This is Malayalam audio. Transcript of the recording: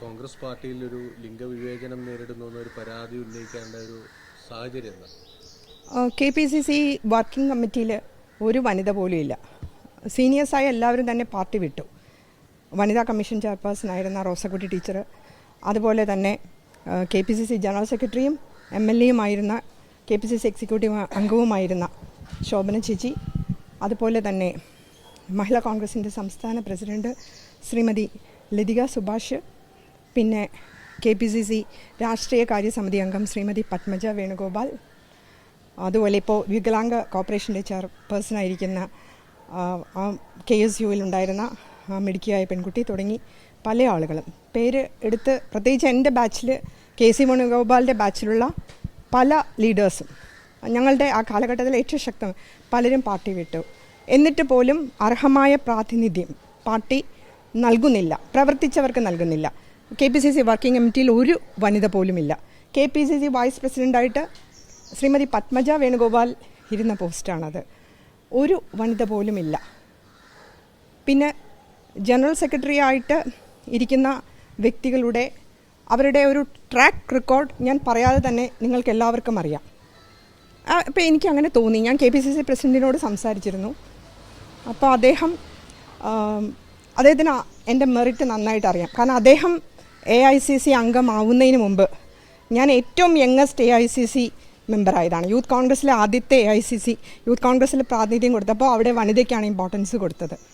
കോൺഗ്രസ് പാർട്ടിയിൽ ഒരു ലിംഗവിവേചനം നേരിടുന്നു എന്നൊരു പരാതി ഉന്നയിക്കേണ്ട ഒരു സാഹചര്യം K P C C working കമ്മിറ്റിയിൽ ഒരു വനിത പോലും ഇല്ല. സീനിയേഴ്സായ എല്ലാവരും തന്നെ പാർട്ടി വിട്ടു. വനിതാ കമ്മീഷൻ ചെയർപേഴ്സൺ ആയിരുന്ന റോസക്കുട്ടി ടീച്ചർ അതുപോലെ തന്നെ K P C C general സെക്രട്ടറിയും M L എയുമായിരുന്ന K P C C executive അംഗവുമായിരുന്ന Shobhana ചേച്ചി അതുപോലെ തന്നെ മഹിളാ കോൺഗ്രസിന്റെ സംസ്ഥാന പ്രസിഡന്റ് ശ്രീമതി ലതിക സുഭാഷ് പിന്നെ കെ പി സി സി രാഷ്ട്രീയ കാര്യസമിതി അംഗം ശ്രീമതി പത്മജ വേണുഗോപാൽ. അതുപോലെ ഇപ്പോൾ വികലാംഗ കോർപ്പറേഷന്റെ ചെയർപേഴ്സണായിരിക്കുന്ന കെ എസ് യുവിൽ ഉണ്ടായിരുന്ന മിടുക്കിയായ പെൺകുട്ടി തുടങ്ങി പല ആളുകളും. പേര് എടുത്ത് പ്രത്യേകിച്ച് എന്റെ ബാച്ചിൽ കെ സി വേണുഗോപാലിന്റെ ബാച്ചിലുള്ള പല ലീഡേഴ്സും. ഞങ്ങളുടെ ആ കാലഘട്ടത്തിൽ ഏറ്റവും ശക്തം പലരും പാർട്ടി വിട്ടു. എന്നിട്ട് പോലും അർഹമായ പ്രാതിനിധ്യം പാർട്ടി നൽകുന്നില്ല പ്രവർത്തിച്ചവർക്ക് നൽകുന്നില്ല. K P C C working കമ്മിറ്റിയിൽ ഒരു വനിത പോലുമില്ല. K P C C vice പ്രസിഡന്റായിട്ട് Shrimati Padmaja Venugopal ഇരുന്ന പോസ്റ്റാണത്. ഒരു വനിത പോലുമില്ല. പിന്നെ ജനറൽ സെക്രട്ടറി ആയിട്ട് ഇരിക്കുന്ന വ്യക്തികളുടെ അവരുടെ ഒരു ട്രാക്ക് റെക്കോർഡ് ഞാൻ പറയാതെ തന്നെ നിങ്ങൾക്ക് എല്ലാവർക്കും അറിയാം. അപ്പോൾ എനിക്ക് അങ്ങനെ തോന്നി. ഞാൻ കെ പി സി സി പ്രസിഡന്റിനോട് സംസാരിച്ചിരുന്നു. അപ്പോൾ അദ്ദേഹം അദ്ദേഹത്തിന് എന്റെ മെറിറ്റ് നന്നായിട്ട് അറിയാം. കാരണം അദ്ദേഹം എ ഐ സി സി അംഗമാവുന്നതിന് മുമ്പ് ഞാൻ ഏറ്റവും youngest A I C C മെമ്പറായതാണ് youth കോൺഗ്രസ്സിലെ ആദ്യത്തെ A I C C youth കോൺഗ്രസ്സിൽ പ്രാതിനിധ്യം കൊടുത്തപ്പോൾ അവിടെ വനിതയ്ക്കാണ് ഇമ്പോർട്ടൻസ് കൊടുത്തത്.